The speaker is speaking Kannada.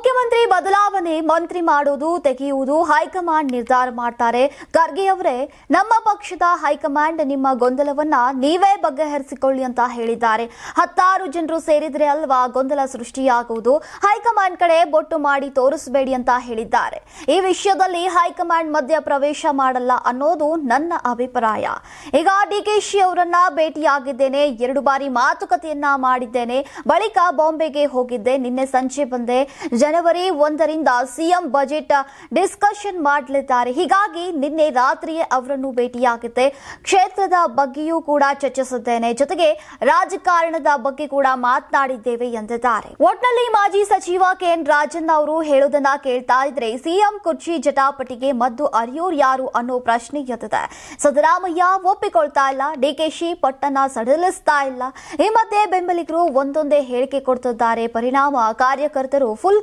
ಮುಖ್ಯಮಂತ್ರಿ ಬದಲಾವಣೆ ಮಂತ್ರಿ ಮಾಡೋದು ತೆಗೆಯುವುದು ಹೈಕಮಾಂಡ್ ನಿರ್ಧಾರ ಮಾಡ್ತಾರೆ. ಖರ್ಗೆ ಅವರೇ, ನಮ್ಮ ಪಕ್ಷದ ಹೈಕಮಾಂಡ್ ನಿಮ್ಮ ಗೊಂದಲವನ್ನ ನೀವೇ ಬಗೆಹರಿಸಿಕೊಳ್ಳಿ ಅಂತ ಹೇಳಿದ್ದಾರೆ. ಹತ್ತಾರು ಜನರು ಸೇರಿದ್ರೆ ಅಲ್ವಾ ಗೊಂದಲ ಸೃಷ್ಟಿಯಾಗುವುದು? ಹೈಕಮಾಂಡ್ ಕಡೆ ಬೊಟ್ಟು ಮಾಡಿ ತೋರಿಸಬೇಡಿ ಅಂತ ಹೇಳಿದ್ದಾರೆ. ಈ ವಿಷಯದಲ್ಲಿ ಹೈಕಮಾಂಡ್ ಮಧ್ಯ ಪ್ರವೇಶ ಮಾಡಲ್ಲ ಅನ್ನೋದು ನನ್ನ ಅಭಿಪ್ರಾಯ. ಈಗ ಡಿಕೆಶಿ ಅವರನ್ನ ಭೇಟಿಯಾಗಿದ್ದೇನೆ, ಎರಡು ಬಾರಿ ಮಾತುಕತೆಯನ್ನ ಮಾಡಿದ್ದೇನೆ, ಬಳಿಕ ಬಾಂಬೆಗೆ ಹೋಗಿದ್ದೆ, ನಿನ್ನೆ ಸಂಜೆ ಬಂದೆ. ಜನವರಿ ಒಂದರಿಂದ ಸಿಎಂ ಬಜೆಟ್ ಡಿಸ್ಕಷನ್ ಮಾಡಲಿದ್ದಾರೆ. ಹೀಗಾಗಿ ನಿನ್ನೆ ರಾತ್ರಿಯೇ ಅವರನ್ನು ಭೇಟಿಯಾಗಿದ್ದೆ ಕ್ಷೇತ್ರದ ಬಗ್ಗೆಯೂ ಕೂಡ ಚರ್ಚಿಸಿದ್ದೇನೆ ಜೊತೆಗೆ ರಾಜಕಾರಣದ ಬಗ್ಗೆ ಕೂಡ ಮಾತನಾಡಿದ್ದೇವೆ ಎಂದಿದ್ದಾರೆ. ಒಟ್ನಲ್ಲಿ ಮಾಜಿ ಸಚಿವ ಕೆಎನ್ ರಾಜನ್ ಅವರು ಹೇಳೋದನ್ನ ಕೇಳ್ತಾ ಇದ್ರೆ ಸಿಎಂ ಕುರ್ಚಿ ಜಟಾಪಟಿಗೆ ಮದ್ದು ಅರಿಯೋರ್ ಯಾರು ಅನ್ನೋ ಪ್ರಶ್ನೆ ಎದ್ದಿದೆ. ಸಿದ್ದರಾಮಯ್ಯ ಒಪ್ಪಿಕೊಳ್ತಾ ಇಲ್ಲ. ಡಿಕೆಶಿ ಪಟ್ಟಣ ಸಡಿಲಿಸ್ತಾ ಇಲ್ಲ. ಈ ಮಧ್ಯೆ ಬೆಂಬಲಿಗರು ಒಂದೊಂದೇ ಹೇಳಿಕೆ ಕೊಡ್ತಿದ್ದಾರೆ. ಪರಿಣಾಮ ಕಾರ್ಯಕರ್ತರು ಫುಲ್